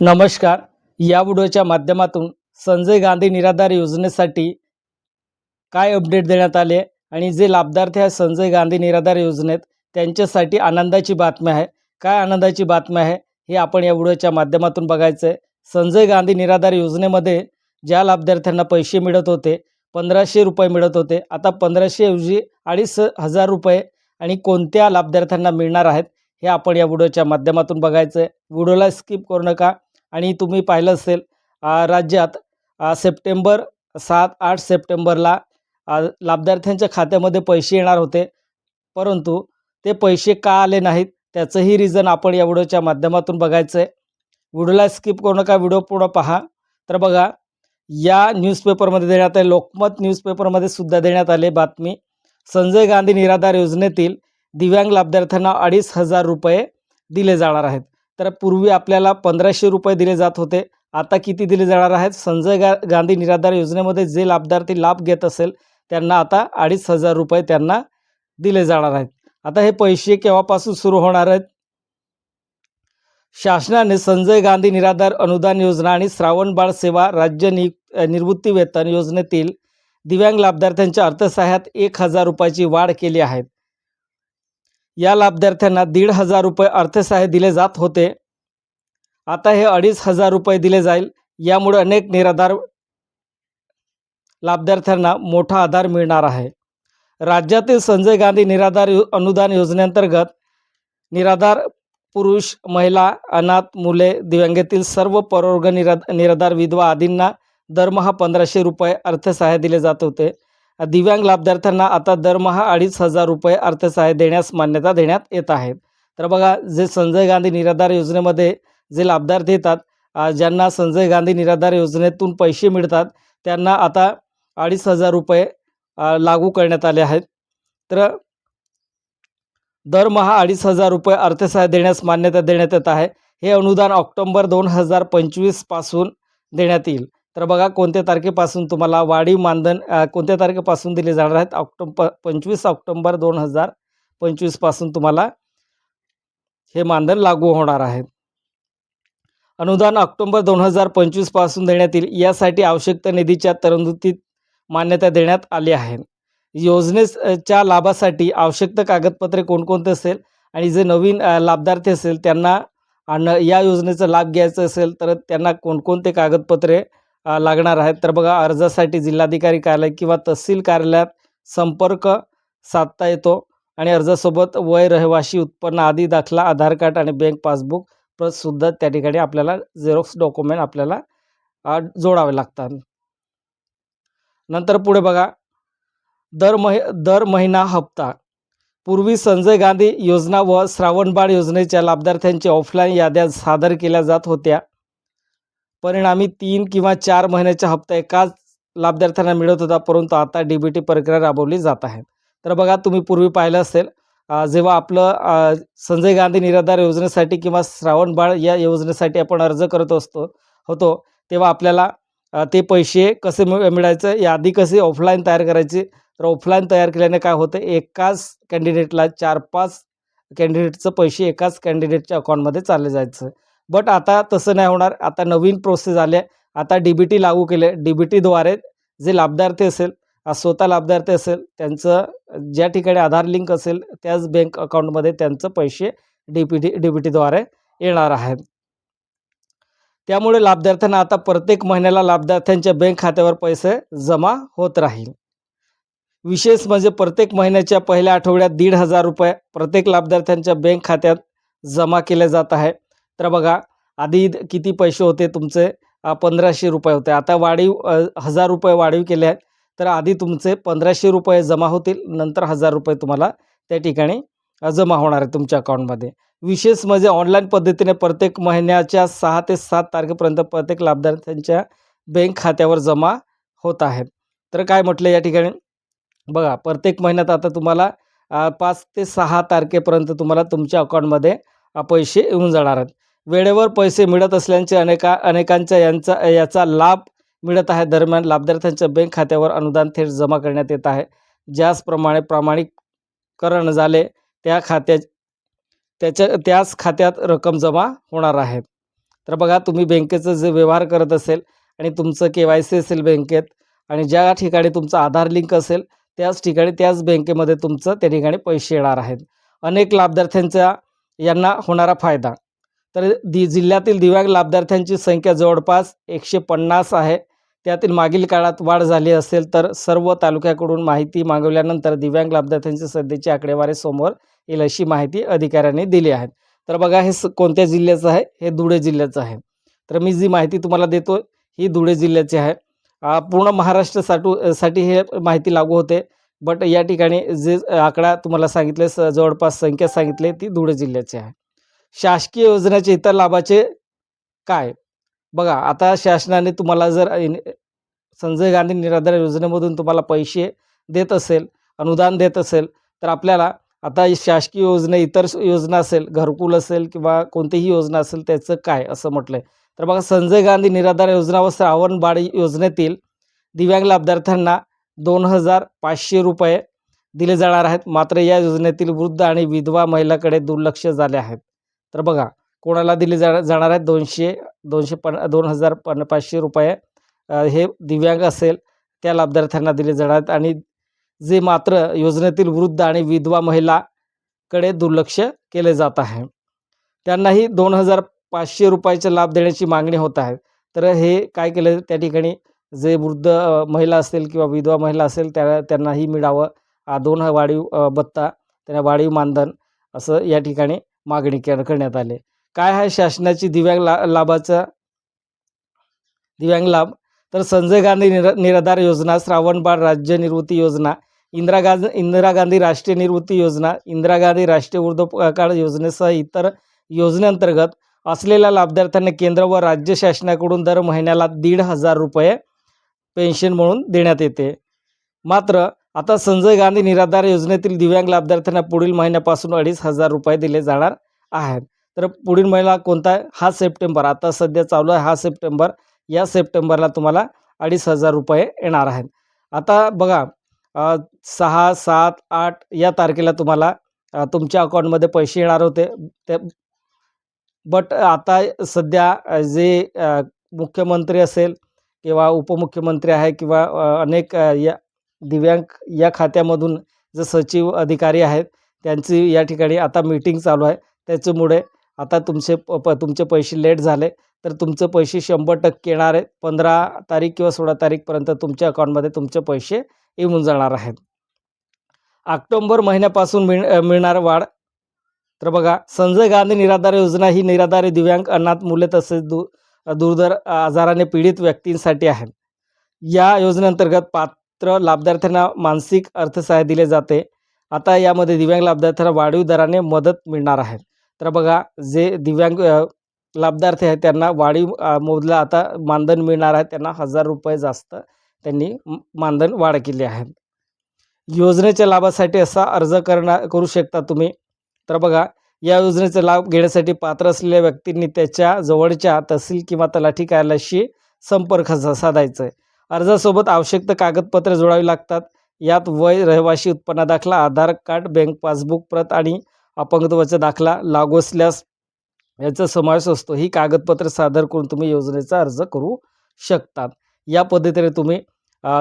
नमस्कार. या व्हिडिओच्या माध्यमातून संजय गांधी निराधार योजनेसाठी काय अपडेट देण्यात आले आणि जे लाभार्थी आहे संजय गांधी निराधार योजनेत त्यांच्यासाठी आनंदाची बातमी आहे. काय आनंदाची बातमी आहे हे आपण या व्हिडिओच्या माध्यमातून बघायचं आहे संजय गांधी निराधार योजनेमध्ये ज्या लाभार्थ्यांना पैसे मिळत होते पंधराशे रुपये मिळत होते आता पंधराशेऐवजी अडीच हजार रुपये आणि कोणत्या लाभार्थ्यांना मिळणार आहेत हे आपण या व्हिडिओच्या माध्यमातून बघायचं आहे व्हिडिओला स्किप करू नका. आणि तुम्ही पाहिलं असेल राज्यात सप्टेंबर सात आठ सप्टेंबरला लाभार्थ्यांच्या खात्यामध्ये पैसे येणार होते. परंतु ते पैसे का आले नाहीत त्याचंही रिझन आपण या व्हिडिओच्या माध्यमातून बघायचं आहे व्हिडिओला स्किप करू नका व्हिडिओ पूर्ण पहा. तर बघा या न्यूजपेपरमध्ये देण्यात आले लोकमत न्यूजपेपरमध्ये सुद्धा देण्यात आले बातमी. संजय गांधी निराधार योजनेतील दिव्यांग लाभार्थ्यांना अडीच हजार रुपये दिले जाणार आहेत. तर पूर्वी आपल्याला पंधराशे रुपये दिले जात होते. आता किती दिले जाणार आहेत? संजय गा गांधी निराधार योजनेमध्ये जे लाभार्थी लाभ घेत असेल त्यांना आता अडीच हजार रुपये त्यांना दिले जाणार आहेत. आता हे पैसे केव्हापासून सुरू होणार आहेत? शासनाने संजय गांधी निराधार अनुदान योजना आणि श्रावण बाळ सेवा राज्य नि निवृत्ती वेतन योजनेतील दिव्यांग लाभार्थ्यांच्या अर्थसहाय्यात एक हजार रुपयाची वाढ केली आहे. या लाभार्थ्यांना दीड हजार रुपये अर्थसहाय्य दिले जात होते. आता हे अडीच हजार रुपये दिले जाईल. यामुळे अनेक निराधार लाभार्थ्यांना मोठा आधार मिळणार आहे. राज्यातील संजय गांधी निराधार यो अनुदान योजनेअंतर्गत निराधार पुरुष महिला अनाथ मुले दिव्यांगातील सर्व परवर्ग निरा निराधार विधवा आदींना दरमहा पंधराशे रुपये अर्थसहाय्य दिले जात होते. दिव्यांग लाभार्थ्यांना आता दरमहा अडीच हजार रुपये अर्थसहाय्य देण्यास मान्यता देण्यात येत आहे. तर बघा जे संजय गांधी निराधार योजनेमध्ये जे लाभार्थी येतात ज्यांना संजय गांधी निराधार योजनेतून पैसे मिळतात त्यांना आता अडीच हजार रुपये लागू करण्यात आले आहेत. तर दरमहा अडीच हजार रुपये अर्थसहाय्य देण्यास मान्यता देण्यात येत आहे. हे अनुदान ऑक्टोंबर दोन हजार पंचवीसपासून देण्यात येईल. तर बघा कोणत्या तारखेपासून तुम्हाला वाढीव मानधन कोणत्या तारखेपासून दिले जाणार आहेत? ऑक्टोंबर पंचवीस ऑक्टोंबर दोन हजार पंचवीसपासून तुम्हाला हे मानधन लागू होणार आहे. अनुदान ऑक्टोंबर दोन हजार पंचवीसपासून देण्यात येईल यासाठी आवश्यकता निधीच्या तरतुदीत मान्यता देण्यात आली आहे. योजनेच्या लाभासाठी आवश्यक कागदपत्रे कोणकोणते असेल आणि जे नवीन लाभार्थी असेल त्यांना आणि या योजनेचा लाभ घ्यायचा असेल तर त्यांना कोणकोणते कागदपत्रे लागणार आहेत. तर बघा अर्जासाठी जिल्हाधिकारी कार्यालय किंवा तहसील कार्यालयात संपर्क साधता येतो आणि अर्जासोबत वय रहिवाशी उत्पन्न आदी दाखला आधार कार्ड आणि बँक पासबुक प्रतसुद्धा त्या ठिकाणी आपल्याला झेरॉक्स डॉक्युमेंट आपल्याला जोडावे लागतात. नंतर पुढे बघा दर महि दर महिना हप्ता. पूर्वी संजय गांधी योजना व श्रावणबाळ योजनेच्या लाभार्थ्यांची ऑफलाईन याद्या सादर केल्या जात होत्या. परिणामी तीन किंवा चार महिन्याचा हप्ता एकाच लाभार्थ्यांना मिळत होता परंतु आता डी बी टी प्रक्रिया राबवली जात आहे. तर बघा तुम्ही पूर्वी पाहिलं असेल जेव्हा आपलं संजय गांधी निराधार योजनेसाठी किंवा श्रावणबाळ या योजनेसाठी आपण अर्ज करत असतो होतो तेव्हा आपल्याला ते पैसे कसे मिळ मिळायचं यादी कसे ऑफलाईन तयार करायची तर ऑफलाईन तयार केल्याने काय होतं एकाच कॅन्डिडेटला चार पाच कॅन्डिडेटचं पैसे एकाच कॅन्डिडेटच्या अकाउंटमध्ये चालले जायचं. बट आता तसं नाही होणार. आता नवीन प्रोसेस आले. आता डी बी टी लागू केले. डी बी टीद्वारे जे लाभार्थी असेल स्वतः लाभार्थी असेल त्यांचं ज्या ठिकाणी आधार लिंक असेल त्याच बँक अकाउंटमध्ये त्यांचं पैसे D P D D B टीद्वारे येणार आहेत. त्यामुळे लाभार्थ्यांना आता प्रत्येक महिन्याला लाभार्थ्यांच्या बँक खात्यावर पैसे जमा होत राहील. विशेष म्हणजे प्रत्येक महिन्याच्या पहिल्या आठवड्यात दीड हजार रुपये प्रत्येक लाभार्थ्यांच्या बँक खात्यात जमा केले जात आहे तर बघा आधी किती पैसे होते तुमचे? पंधराशे रुपये होते. आता वाढीव हजार रुपये वाढीव केले आहेत. तर आधी तुमचे पंधराशे रुपये जमा होतील. नंतर हजार रुपये तुम्हाला त्या ठिकाणी जमा होणार आहे तुमच्या अकाउंटमध्ये. विशेष म्हणजे ऑनलाईन पद्धतीने प्रत्येक महिन्याच्या सहा ते सात तारखेपर्यंत प्रत्येक लाभार्थ्यांच्या बँक खात्यावर जमा होत आहेत. तर काय म्हटलं या ठिकाणी? बघा प्रत्येक महिन्यात आता तुम्हाला पाच ते सहा तारखेपर्यंत तुम्हाला तुमच्या अकाउंटमध्ये पैसे येऊन जाणार आहेत? वेळेवर पैसे मिळत असल्याचे अनेका अनेकांच्या यांचा याचा लाभ मिळत आहे. दरम्यान लाभार्थ्यांच्या बँक खात्यावर अनुदान थेट जमा करण्यात येत आहे. ज्याचप्रमाणे प्रामाणिककरण झाले त्या खात्या त्याच्या त्याच खात्यात रक्कम जमा होणार आहे. तर बघा तुम्ही बँकेचं जे व्यवहार करत असेल आणि तुमचं के वाय सी असेल बँकेत आणि ज्या ठिकाणी तुमचं आधार लिंक असेल त्याच ठिकाणी त्याच बँकेमध्ये तुमचं त्या ठिकाणी पैसे येणार आहेत. अनेक लाभार्थ्यांच्या यांना होणारा फायदा. तर दि जिल्ह्यातील दिव्यांग लाभार्थ्यांची संख्या जवळपास एकशे पन्नास आहे. त्यातील मागील काळात वाढ झाली असेल तर सर्व तालुक्याकडून माहिती मागवल्यानंतर दिव्यांग लाभार्थ्यांची सध्याची आकडेवारी समोर येईल अशी माहिती अधिकाऱ्यांनी दिली आहे. तर बघा हे स कोणत्या जिल्ह्याचं आहे? हे धुळे जिल्ह्याचं आहे. तर मी जी माहिती तुम्हाला देतो ही धुळे जिल्ह्याची आहे. पूर्ण महाराष्ट्रासाठी साठी हे माहिती लागू होते. बट या ठिकाणी जे आकडा तुम्हाला सांगितले स जवळपास संख्या सांगितली ती धुळे जिल्ह्याची आहे. शासकीय योजनेचे इतर लाभाचे काय? बघा आता शासनाने तुम्हाला जर संजय गांधी निराधार योजनेमधून तुम्हाला पैसे देत असेल अनुदान देत असेल तर आपल्याला आता शासकीय योजना इतर योजना असेल घरकुल असेल किंवा कोणतीही योजना असेल त्याचं काय असं म्हटलं आहे तर बघा संजय गांधी निराधार योजना व श्रावण बाळ योजनेतील दिव्यांग लाभार्थ्यांना दोन हजार पाचशे रुपये दिले जाणार आहेत. मात्र या योजनेतील वृद्ध आणि विधवा महिलाकडे दुर्लक्ष झाले आहेत तर बघा कोणाला दिले जा जाणार आहेत? दोनशे दोनशे पन दोन हजार पन पाचशे रुपये हे दिव्यांग असेल त्या लाभार्थ्यांना दिले जाणार आहेत. आणि जे मात्र योजनेतील वृद्ध आणि विधवा महिलाकडे दुर्लक्ष केले जात आहे. त्यांनाही दोन हजार पाचशे रुपयाचे लाभ देण्याची मागणी होत आहे. तर हे काय केलं? त्या ठिकाणी जे वृद्ध महिला असेल किंवा विधवा महिला असेल त्या त्यांनाही मिळावं. दोन वाढीव बत्ता भत्ता त्यांना वाढीव मानधन असं या ठिकाणी मागणी करण्यात आले. काय आहे शासनाची दिव्यांग ला लाभाचा? दिव्यांग लाभ. तर संजय गांधी निर निराधार योजना श्रावणबाळ राज्य निवृत्ती योजना इंदिरा गांधी इंदिरा गांधी राष्ट्रीय निवृत्ती योजना इंदिरा गांधी राष्ट्रीय वृद्धकाळ योजनेसह इतर योजनेअंतर्गत असलेल्या लाभार्थ्यांना केंद्र व राज्य शासनाकडून दर महिन्याला दीड हजार रुपये पेन्शन म्हणून देण्यात येते. मात्र आता संजय गांधी निराधार योजनेतील दिव्यांग लाभार्थ्यांना पुढील महिन्यापासून अडीच हजार रुपये दिले जाणार आहेत. तर पुढील महिना कोणता आहे? हा सप्टेंबर. आता सध्या चालू आहे हा सप्टेंबर. या सप्टेंबरला तुम्हाला अडीच हजार रुपये येणार आहेत. आता बघा सहा सात आठ या तारखेला तुम्हाला तुमच्या अकाउंटमध्ये पैसे येणार होते. ते बट आता सध्या जे मुख्यमंत्री असेल किंवा उपमुख्यमंत्री आहे किंवा अनेक या दिव्यांग या खात्यामधून जे सचिव अधिकारी आहेत त्यांची या ठिकाणी आता मीटिंग चालू आहे. त्याच्यामुळे आता तुमचे प प तुमचे पैसे लेट झाले तर तुमचे पैसे शंभर टक्के येणार आहेत. पंधरा तारीख किंवा सोळा तारीखपर्यंत तुमच्या अकाउंटमध्ये तुमचे पैसे येऊन जाणार आहेत. ऑक्टोंबर महिन्यापासून मिळ मिळणार वाढ. तर बघा संजय गांधी निराधार योजना ही निराधारी दिव्यांग अनाथ मुले तसेच दु दुर्धर आजाराने पीडित व्यक्तींसाठी आहे. या योजनेअंतर्गत पात्र लाभार्थ्यांना मानसिक अर्थसहाय्य दिले जाते. आता यामध्ये दिव्यांग लाभार्थ्यांना वाढीव दराने मदत मिळणार आहे. तर बघा जे दिव्यांग लाभार्थी आहेत त्यांना वाढीव अ, मोबदला आता मानधन मिळणार आहे. त्यांना हजार रुपये जास्त त्यांनी मानधन वाढ केली आहे. योजनेच्या लाभासाठी असा अर्ज करणार करू शकता तुम्ही. तर बघा या योजनेचा लाभ घेण्यासाठी पात्र असलेल्या व्यक्तींनी त्याच्या जवळच्या तहसील किंवा तलाठी कार्यालयाशी संपर्क सा- साधायचा आहे अर्जासोबत आवश्यक कागदपत्रे जोडावी लागतात. यात वय रहिवाशी उत्पन्न दाखला आधार कार्ड बँक पासबुक प्रत आणि अपंगत्वाचा दाखला लागू असल्यास याचा समावेश असतो. ही कागदपत्रे सादर करून तुम्ही योजनेचा अर्ज करू शकतात. या पद्धतीने तुम्ही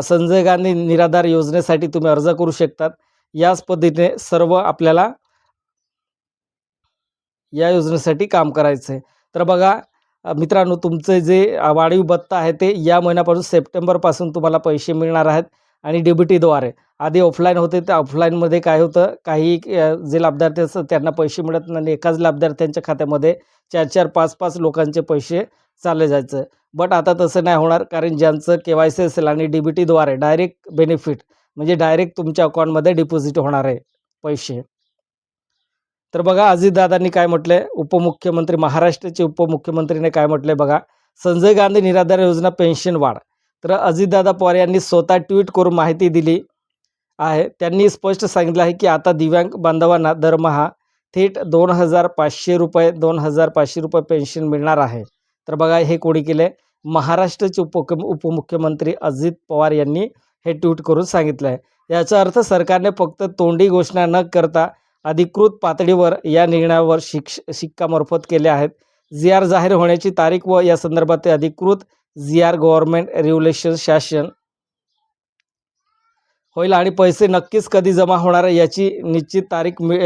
संजय गांधी निराधार योजनेसाठी तुम्ही अर्ज करू शकतात. याच पद्धतीने सर्व आपल्याला या योजनेसाठी काम करायचं आहे तर बघा मित्रांनो तुमचे जे वाढीव भत्ता आहे ते या महिन्यापासून सप्टेंबरपासून तुम्हाला पैसे मिळणार आहेत आणि डी बी टीद्वारे आधी ऑफलाईन होते त्या ऑफलाईनमध्ये काय होतं काही जे लाभार्थी असतात त्यांना पैसे मिळत नाही आणि एकाच लाभार्थ्यांच्या खात्यामध्ये चार चार पाच पाच लोकांचे पैसे चालले जायचं. बट आता तसं नाही होणार कारण ज्यांचं के वाय सी असेल आणि डी बी टीद्वारे डायरेक्ट बेनिफिट म्हणजे डायरेक्ट तुमच्या अकाउंटमध्ये डिपॉझिट होणार आहे पैसे. तर बघा अजितदादांनी काय म्हटलंय? उपमुख्यमंत्री महाराष्ट्राचे उपमुख्यमंत्रीने काय म्हटलंय बघा? संजय गांधी निराधार योजना पेन्शन वाढ. तर अजितदादा पवार यांनी स्वतः ट्विट करून माहिती दिली आहे. त्यांनी स्पष्ट सांगितलं आहे की आता दिव्यांग बांधवांना दरमहा थेट दोन हजार पाचशे रुपये दोन हजार पाचशे रुपये पेन्शन मिळणार आहे. तर बघा हे कोणी केलं आहे महाराष्ट्राचे उप उपमुख्यमंत्री अजित पवार यांनी हे ट्विट करून सांगितलं आहे याचा अर्थ सरकारने फक्त तोंडी घोषणा न करता अधिकृत पातळीवर या निर्णयावर शिक्ष शिक्कामार्फत केले आहेत. जी आर जाहीर होण्याची तारीख व या संदर्भात अधिकृत जी आर गव्हर्नमेंट रेग्युलेशन शासन होईल आणि पैसे नक्कीच कधी जमा होणार आहे याची निश्चित तारीख मि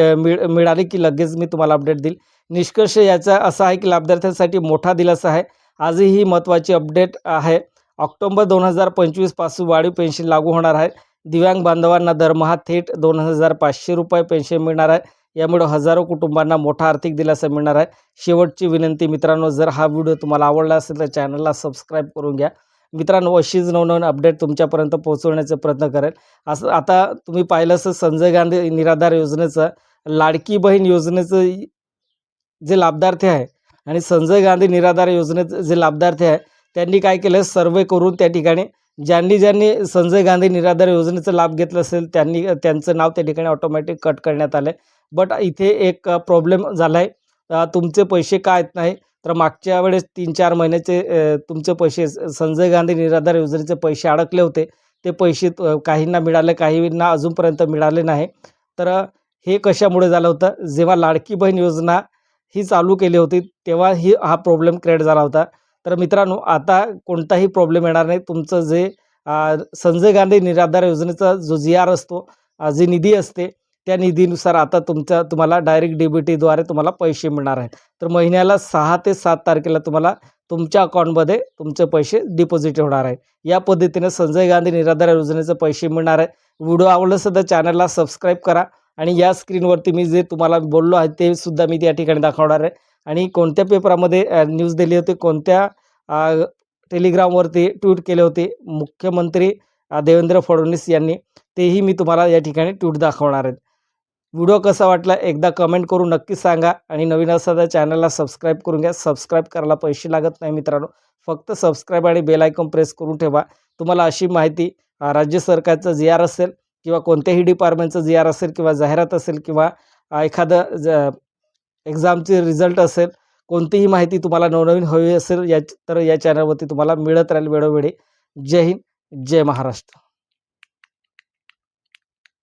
मिळाली की लगेच मी तुम्हाला अपडेट देईल. निष्कर्ष याचा असा आहे की लाभार्थ्यांसाठी मोठा दिलासा आहे. आजही ही महत्त्वाची अपडेट आहे. ऑक्टोंबर दोन हजार पंचवीसपासून वाढीव पेन्शन लागू होणार आहे. दिव्यांग बांधवांना दरमहा थेट दोन हजार पाचशे रुपये पेन्शन मिळणार आहे. यामुळे हजारो कुटुंबांना मोठा आर्थिक दिलासा मिळणार आहे. शेवटची विनंती मित्रांनो जर हा व्हिडिओ तुम्हाला आवडला असेल तर चॅनलला सबस्क्राईब करून घ्या. मित्रांनो अशीच नवनवीन अपडेट तुमच्यापर्यंत पोहोचवण्याचा प्रयत्न करेल. असं आता तुम्ही पाहिलं असं संजय गांधी निराधार योजनेचं लाडकी बहीण योजनेचं जे लाभार्थी आहे आणि संजय गांधी निराधार योजनेचं जे लाभार्थी आहे त्यांनी काय केलं? सर्वे करून त्या ठिकाणी ज्यांनी ज्यांनी संजय गांधी निराधार योजनेचा लाभ घेतला असेल त्यांनी त्यांचं नाव त्या ठिकाणी ऑटोमॅटिक कट करण्यात आलं आहे बट इथे एक प्रॉब्लेम झाला आहे तुमचे पैसे का येत नाही? तर मागच्या वेळेस तीन चार महिन्याचे तुमचे पैसे संजय गांधी निराधार योजनेचे पैसे अडकले होते. ते पैसे काहींना मिळाले काहींना अजूनपर्यंत मिळाले नाही. तर हे कशामुळे झालं होतं? जेव्हा लाडकी बहीण योजना ही चालू केली होती तेव्हा ही हा प्रॉब्लेम क्रिएट झाला होता. तर मित्रांनो आता कोणताही प्रॉब्लेम येणार नाही. तुमचं जे संजय गांधी निराधार योजनेचा जो जी आर असतो जी निधी असते त्या निधीनुसार आता तुमच्या तुम्हाला डायरेक्ट डी बी टीद्वारे तुम्हाला पैसे मिळणार आहेत. तर महिन्याला सहा ते सात तारखेला तुम्हाला तुमच्या अकाउंटमध्ये तुमचे पैसे डिपॉझिट होणार आहे. या पद्धतीने संजय गांधी निराधार योजनेचे पैसे मिळणार आहे व्हिडिओ आवडलं सुद्धा चॅनलला सबस्क्राईब करा. आणि या स्क्रीनवरती मी जे तुम्हाला बोललो आहे ते सुद्धा मी त्या ठिकाणी दाखवणार आहे. आणि कोणत्या पेपरामध्ये न्यूज दिली होती कोणत्या टेलिग्रामवरती ट्विट केले होते मुख्यमंत्री देवेंद्र फडणवीस यांनी तेही मी तुम्हाला या ठिकाणी ट्विट दाखवणार आहेत. व्हिडिओ कसा वाटला एकदा कमेंट करून नक्की सांगा आणि नवीन असा तर चॅनलला सबस्क्राईब करून घ्या. सबस्क्राईब करायला पैसे लागत नाही मित्रांनो. फक्त सबस्क्राईब आणि बेल आयकॉन प्रेस करून ठेवा. तुम्हाला अशी माहिती राज्य सरकारचं जी आर असेल किंवा कोणत्याही डिपार्टमेंटचं जी आर असेल किंवा जाहिरात असेल किंवा एखादं ज एक्झामचे रिझल्ट असेल कोणतीही माहिती तुम्हाला नवनवीन हवी असेल या तर या चॅनलवरती तुम्हाला मिळत राहील वेळोवेळी. जय हिंद जय महाराष्ट्र.